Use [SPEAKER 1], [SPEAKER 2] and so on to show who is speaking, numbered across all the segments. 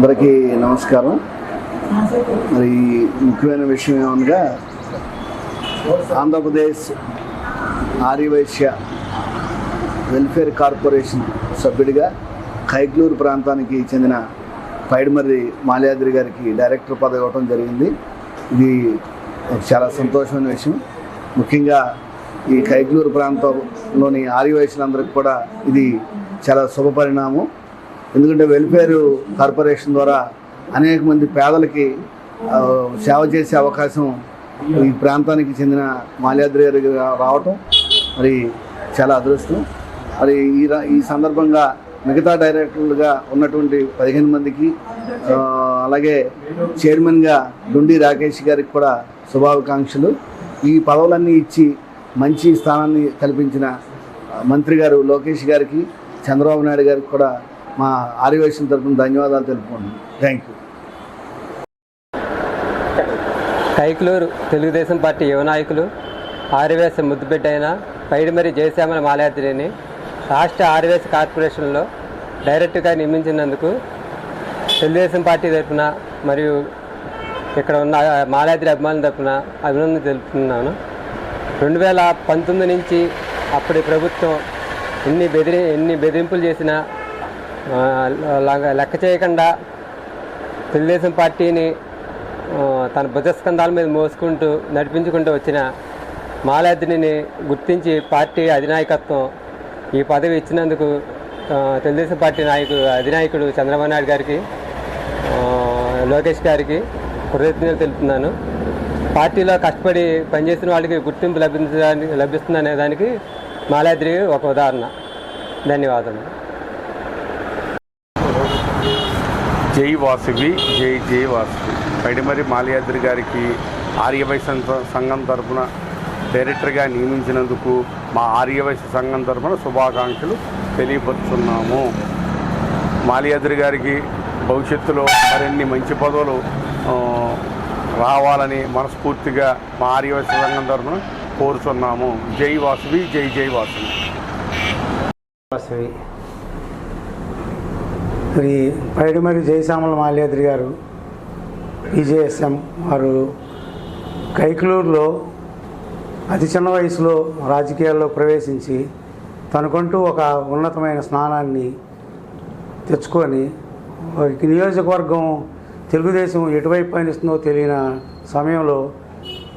[SPEAKER 1] అందరికీ నమస్కారం. మరి ముఖ్యమైన విషయం ఏమనగా ఆంధ్రప్రదేశ్ ఆర్యవైశ్య వెల్ఫేర్ కార్పొరేషన్ సభ్యుడిగా కైగ్లూరు ప్రాంతానికి చెందిన పైడిమర్రి మాల్యాద్రి గారికి డైరెక్టర్ పదవి ఇవ్వడం జరిగింది. ఇది చాలా సంతోషమైన విషయం. ముఖ్యంగా ఈ కైగ్లూరు ప్రాంతంలోని ఆర్యవైశ్యులందరికీ కూడా ఇది చాలా శుభ పరిణామం ఎందుకంటే వెల్ఫేర్ కార్పొరేషన్ ద్వారా అనేక మంది పేదలకి సేవ చేసే అవకాశం ఈ ప్రాంతానికి చెందిన మాల్యాద్రి గారికి రావటం మరి చాలా అదృష్టం. మరి ఈ ఈ సందర్భంగా మిగతా డైరెక్టర్లుగా ఉన్నటువంటి పదిహేను మందికి అలాగే చైర్మన్గా డుండి రాకేష్ గారికి కూడా శుభాకాంక్షలు. ఈ పదవులన్నీ ఇచ్చి మంచి స్థానాన్ని కల్పించిన మంత్రి గారు లోకేష్ గారికి చంద్రబాబు నాయుడు గారికి కూడా మా ఆర్యవేశం తరఫున ధన్యవాదాలు తెలుపుకోండి thank you
[SPEAKER 2] Kaikaluru Telugu Desam party యువ నాయకులు ఆర్యవేశ ముద్దుబిడ్డ అయిన పైడిమరి జయశ్యామల మాలాద్రిని రాష్ట్ర ఆర్యవేశ కార్పొరేషన్లో డైరెక్ట్గా నియమించినందుకు తెలుగుదేశం పార్టీ తరఫున మరియు ఇక్కడ ఉన్న మాలాద్రి అభిమానుల తరఫున అభినందన తెలుపుతున్నాను. రెండు వేల పంతొమ్మిది నుంచి అప్పటి ప్రభుత్వం ఎన్ని బెదిరి ఎన్ని బెదిరింపులు చేసినా లెక్క చేయకుండా తెలుగుదేశం పార్టీని తన భుజస్కంధాల మీద మోసుకుంటూ నడిపించుకుంటూ వచ్చిన మాలాద్రిని గుర్తించి పార్టీ అధినాయకత్వం ఈ పదవి ఇచ్చినందుకు తెలుగుదేశం పార్టీ నాయకుడు అధినాయకుడు చంద్రబాబు నాయుడు గారికి లోకేష్ గారికి కృతజ్ఞతలు తెలుపుతున్నాను. పార్టీలో కష్టపడి పనిచేసిన వాళ్ళకి గుర్తింపు లభించడానికి లభిస్తుందనే దానికి మాలాద్రి ఒక ఉదాహరణ. ధన్యవాదాలు
[SPEAKER 3] జై వాసవి జై జై వాసవి. పైడిమరి మాలయాద్రి గారికి ఆర్యవైశ్య సంఘం తరఫున డైరెక్టర్గా నియమించినందుకు మా ఆర్యవైశ్య సంఘం తరపున శుభాకాంక్షలు తెలియపరుచున్నాము. మాలయాద్రి గారికి భవిష్యత్తులో మరిన్ని మంచి పదవులు రావాలని మనస్ఫూర్తిగా మా ఆర్యవైశ్య సంఘం తరఫున కోరుచున్నాము. జై వాసవి జై జై వాసవి.
[SPEAKER 4] వాసవి. మరి పైడిమరి జయశ్యామల మాల్యాద్రి గారు విజేఎస్ఎం వారు కైకలూరులో అతి చిన్న వయసులో రాజకీయాల్లో ప్రవేశించి తనకంటూ ఒక ఉన్నతమైన స్నానాన్ని తెచ్చుకొని వారికి నియోజకవర్గం తెలుగుదేశం ఎటువైపు పయనిస్తుందో తెలియని సమయంలో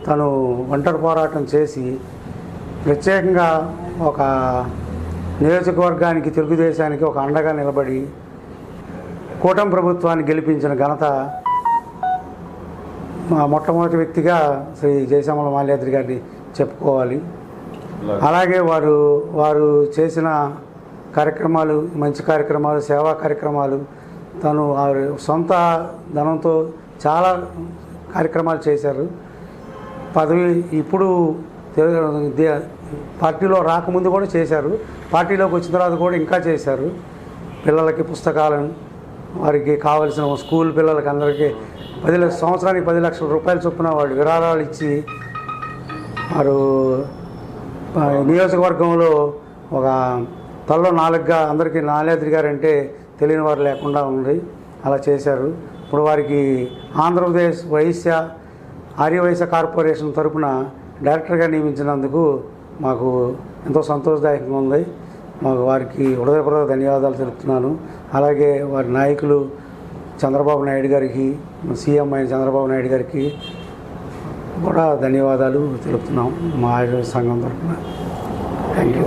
[SPEAKER 4] తను ఒంటరి పోరాటం చేసి ప్రత్యేకంగా ఒక నియోజకవర్గానికి తెలుగుదేశానికి ఒక అండగా నిలబడి కూటమి ప్రభుత్వాన్ని గెలిపించిన ఘనత మా మొట్టమొదటి వ్యక్తిగా శ్రీ జయశ్యామల మాల్యాద్రి గారిని చెప్పుకోవాలి. అలాగే వారు వారు చేసిన కార్యక్రమాలు మంచి కార్యక్రమాలు సేవా కార్యక్రమాలు తను వారి సొంత ధనంతో చాలా కార్యక్రమాలు చేశారు. పదవి ఇప్పుడు పార్టీలో రాకముందు కూడా చేశారు. పార్టీలోకి వచ్చిన తర్వాత కూడా ఇంకా చేశారు. పిల్లలకి పుస్తకాలను వారికి కావలసిన స్కూల్ పిల్లలకి అందరికీ పది లక్ష సంవత్సరానికి పది లక్షల రూపాయల చొప్పున వాడు విరాళాలు ఇచ్చి వారు నియోజకవర్గంలో ఒక తలలో నాలుగుగా అందరికీ నాలేద్రి గారు అంటే తెలియని వారు లేకుండా ఉంది. అలా చేశారు. ఇప్పుడు వారికి ఆంధ్రప్రదేశ్ వైశ్య ఆర్యవైశ్య కార్పొరేషన్ తరపున డైరెక్టర్గా నియమించినందుకు మాకు ఎంతో సంతోషదాయకంగా ఉంది. వారికి హృదయపూర్వక ధన్యవాదాలు తెలుపుతున్నాను. అలాగే వారి నాయకులు చంద్రబాబు నాయుడు గారికి సీఎం అయిన చంద్రబాబు నాయుడు గారికి కూడా ధన్యవాదాలు తెలుపుతున్నాం మా సంఘం తరఫున. Thank you